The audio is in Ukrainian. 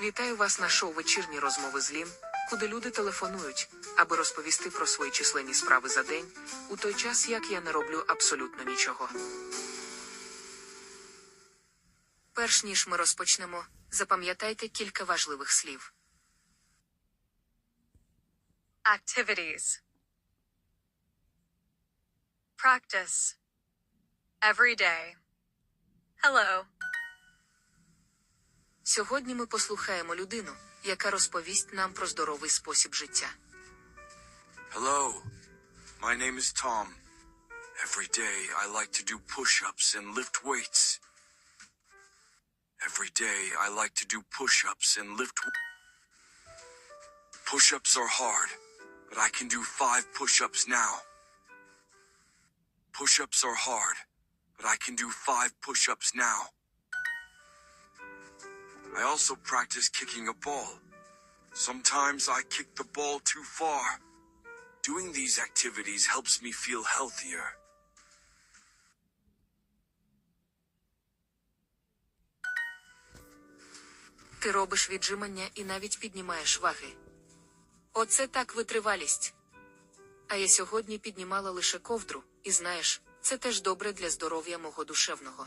Вітаю вас на шоу вечірні розмови з Лін, куди люди телефонують, аби розповісти про свої численні справи за день, у той час як я не роблю абсолютно нічого. Перш ніж ми розпочнемо, запам'ятайте кілька важливих слів. Activities. Practice. Every day. Hello. Сьогодні ми послухаємо людину, яка розповість нам про здоровий спосіб життя. Hello. My name is Tom. Every day I like to do push-ups and lift weights. Every day I like to do push-ups and lift Push-ups are hard, but I can do 5 push-ups now. Push-ups are hard, but I can do 5 push-ups now. I also practice kicking a ball. Sometimes I kick the ball too far. Doing these activities helps me feel healthier. Ти робиш віджимання і навіть піднімаєш ваги. Оце так витривалість. А я сьогодні піднімала лише ковдру, і знаєш, це теж добре для здоров'я мого душевного.